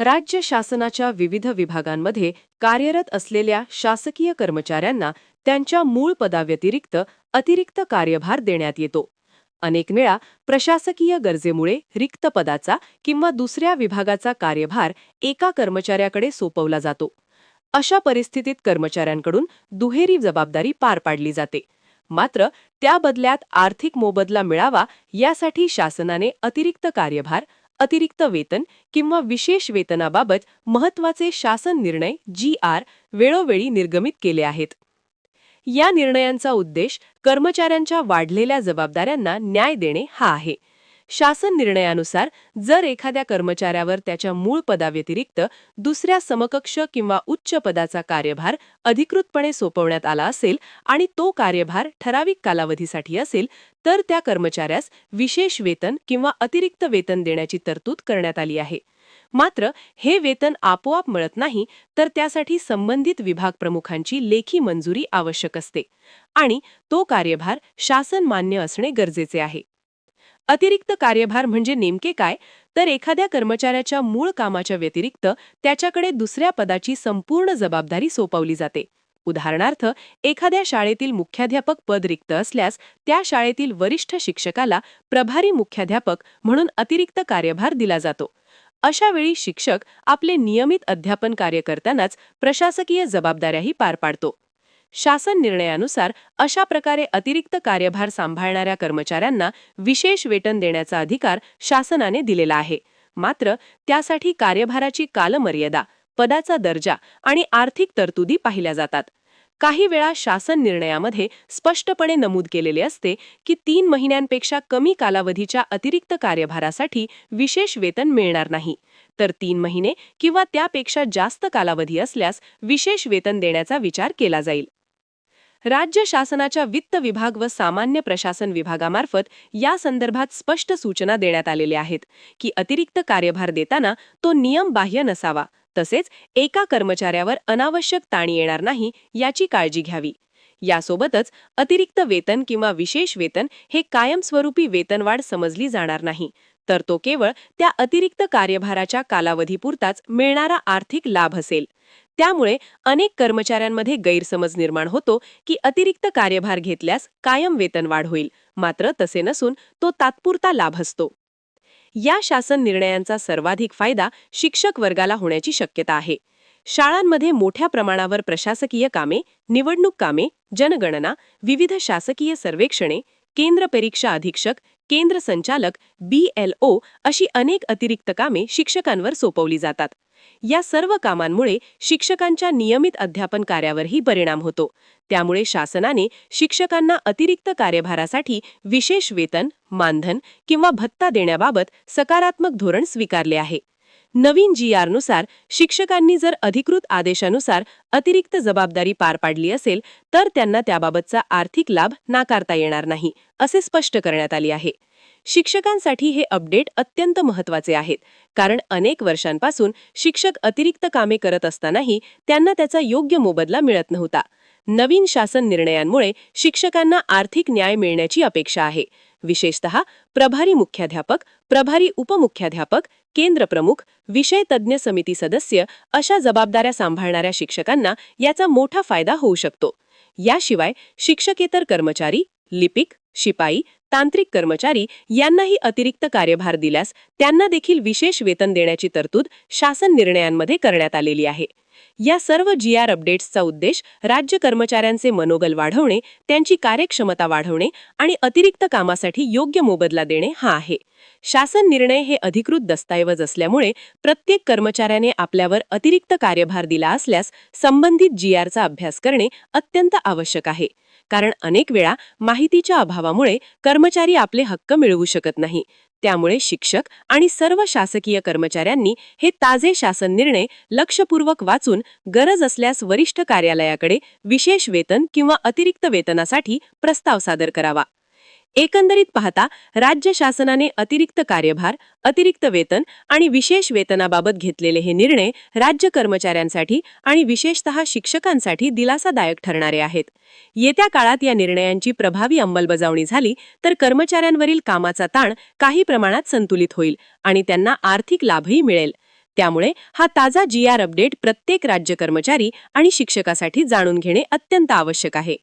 राज्य शासनाच्या विविध विभागांमध्ये कार्यरत असलेल्या शासकीय कर्मचाऱ्यांना त्यांच्या मूळ पदाव्यतिरिक्त अतिरिक्त कार्यभार देण्यात येतो. अनेक वेळा प्रशासकीय गरजेमुळे रिक्त पदाचा किंवा दुसऱ्या विभागाचा कार्यभार एका कर्मचाऱ्याकडे सोपवला जातो. अशा परिस्थितीत कर्मचाऱ्यांकडून दुहेरी जबाबदारी पार पाडली जाते. मात्र त्या बदल्यात आर्थिक मोबदला मिळावा यासाठी शासनाने अतिरिक्त कार्यभार अतिरिक्त वेतन किंवा विशेष वेतनाबाबत महत्त्वाचे शासन निर्णय जी आर वेळोवेळी निर्गमित केले आहेत. या निर्णयांचा उद्देश कर्मचाऱ्यांच्या वाढलेल्या जबाबदाऱ्यांना न्याय देणे हा आहे. शासन निर्णयानुसार जर एखाद्या कर्मचाऱ्यावर त्याच्या मूळ पदाव्यतिरिक्त दुसऱ्या समकक्ष किंवा उच्च पदाचा कार्यभार अधिकृतपणे सोपवण्यात आला असेल आणि तो कार्यभार ठराविक कालावधीसाठी असेल तर त्या कर्मचाऱ्यास विशेष वेतन किंवा अतिरिक्त वेतन देण्याची तरतूद करण्यात आली आहे. मात्र हे वेतन आपोआप मिळत नाही तर त्यासाठी संबंधित विभाग प्रमुखांची लेखी मंजुरी आवश्यक असते आणि तो कार्यभार शासन मान्य असणे गरजेचे आहे. अतिरिक्त कार्यभार म्हणजे नेमके काय? तर एखाद्या कर्मचाऱ्याच्या मूळ कामाच्या व्यतिरिक्त त्याच्याकडे दुसऱ्या पदाची संपूर्ण जबाबदारी सोपवली जाते. उदाहरणार्थ एखाद्या शाळेतील मुख्याध्यापक पद रिक्त असल्यास त्या शाळेतील वरिष्ठ शिक्षकाला प्रभारी मुख्याध्यापक म्हणून अतिरिक्त कार्यभार दिला जातो. अशा वेळी शिक्षक आपले नियमित अध्यापन कार्य करतानाच प्रशासकीय जबाबदाऱ्याही पार पाडतो. शासन निर्णयानुसार अशा प्रकारे अतिरिक्त कार्यभार सांभाळणाऱ्या कर्मचाऱ्यांना विशेष वेतन देण्याचा अधिकार शासनाने दिलेला आहे. मात्र त्यासाठी कार्यभाराची कालमर्यादा पदाचा दर्जा आणि आर्थिक तरतुदी पाहिल्या जातात. काही वेळा शासन निर्णयामध्ये स्पष्टपणे नमूद केलेले असते की तीन महिन्यांपेक्षा कमी कालावधीच्या अतिरिक्त कार्यभारासाठी विशेष वेतन मिळणार नाही. तर तीन महिने किंवा त्यापेक्षा जास्त कालावधी असल्यास विशेष वेतन देण्याचा विचार केला जाईल. राज्य शासनाच्या वित्त विभाग व सामान्य प्रशासन विभागामार्फत या संदर्भात स्पष्ट सूचना देण्यात आलेल्या आहेत की अतिरिक्त कार्यभार देताना तो नियम बाह्य नसावा. तसेच एका कर्मचाऱ्यावर अनावश्यक ताण येणार नाही याची काळजी घ्यावी. यासोबतच अतिरिक्त वेतन किंवा विशेष वेतन हे कायमस्वरूपी वेतनवाढ समजली जाणार नाही. तर तो केवळ त्या अतिरिक्त कार्यभाराच्या कालावधीपुरताच मिळणारा आर्थिक लाभ असेल. त्यामुळे अनेक कर्मचाऱ्यांमध्ये गैरसमज निर्माण होतो की अतिरिक्त कार्यभार घेतल्यास कायम वेतनवाढ होईल मात्र तसे नसून तो तात्पुरता लाभ असतो. या शासन निर्णयांचा सर्वाधिक फायदा शिक्षक वर्गाला होण्याची शक्यता आहे. शाळांमध्ये मोठ्या प्रमाणावर प्रशासकीय कामे निवडणूक कामे जनगणना विविध शासकीय सर्वेक्षणे केंद्र परीक्षा अधीक्षक केंद्र संचालक बी एल ओ अशी अनेक अतिरिक्त कामे शिक्षकांवर सोपवली जातात. या सर्व कामांमुळे शिक्षकांच्या नियमित अध्यापन कार्यावरही परिणाम होतो. त्यामुळे शासनाने शिक्षकांना अतिरिक्त कार्यभारासाठी विशेष वेतन मानधन किंवा भत्ता देण्याबाबत सकारात्मक धोरण स्वीकारले आहे. नवीन जी आरनुसार शिक्षकांनी जर अधिकृत आदेशानुसार अतिरिक्त जबाबदारी पार पाडली असेल तर त्यांना त्याबाबतचा आर्थिक लाभ नाकारता येणार नाही असे स्पष्ट करण्यात आले आहे. शिक्षकांसाठी हे अपडेट अत्यंत महत्त्वाचे आहेत. कारण अनेक वर्षांपासून शिक्षक अतिरिक्त कामे करत असतानाही त्यांना त्याचा योग्य मोबदला मिळत नव्हता. नवीन शासन निर्णयांमुळे शिक्षकांना आर्थिक न्याय मिळण्याची अपेक्षा आहे. विशेषतः प्रभारी मुख्याध्यापक प्रभारी उपमुख्याध्यापक केंद्र प्रमुख विषय तज्ज्ञ समिती सदस्य अशा जबाबदाऱ्या सांभाळणाऱ्या शिक्षकांना याचा मोठा फायदा होऊ शकतो. याशिवाय शिक्षकेतर कर्मचारी लिपिक शिपाई तांत्रिक कर्मचारी यांनाही अतिरिक्त कार्यभार दिल्यास त्यांना देखील विशेष वेतन देण्याची तरतूद शासन निर्णयांमध्ये करण्यात आलेली आहे. या सर्व जी आर अपडेट्सचा उद्देश राज्य कर्मचाऱ्यांचे मनोबल वाढवणे त्यांची कार्यक्षमता वाढवणे आणि अतिरिक्त कामासाठी योग्य मोबदला देणे हा आहे. शासन निर्णय हे अधिकृत दस्तऐवज असल्यामुळे प्रत्येक कर्मचाऱ्याने आपल्यावर अतिरिक्त कार्यभार दिला असल्यास संबंधित जी आरचा अभ्यास करणे अत्यंत आवश्यक आहे. कारण अनेक वेळा माहितीच्या अभावामुळे कर्मचारी आपले हक्क मिळवू शकत नाही. त्यामुळे शिक्षक आणि सर्व शासकीय कर्मचाऱ्यांनी हे ताजे शासन निर्णय लक्षपूर्वक वाचून गरज असल्यास वरिष्ठ कार्यालयाकडे विशेष वेतन किंवा अतिरिक्त वेतनासाठी प्रस्ताव सादर करावा. एकंदरीत पाहता राज्य शासनाने अतिरिक्त कार्यभार अतिरिक्त वेतन आणि विशेष वेतनाबाबत घेतलेले हे निर्णय राज्य कर्मचाऱ्यांसाठी आणि विशेषतः शिक्षकांसाठी दिलासादायक ठरणारे आहेत. येत्या काळात या निर्णयांची प्रभावी अंमलबजावणी झाली तर कर्मचाऱ्यांवरील कामाचा ताण काही प्रमाणात संतुलित होईल आणि त्यांना आर्थिक लाभही मिळेल. त्यामुळे हा ताजा जी आर अपडेट प्रत्येक राज्य कर्मचारी आणि शिक्षकासाठी जाणून घेणे अत्यंत आवश्यक आहे.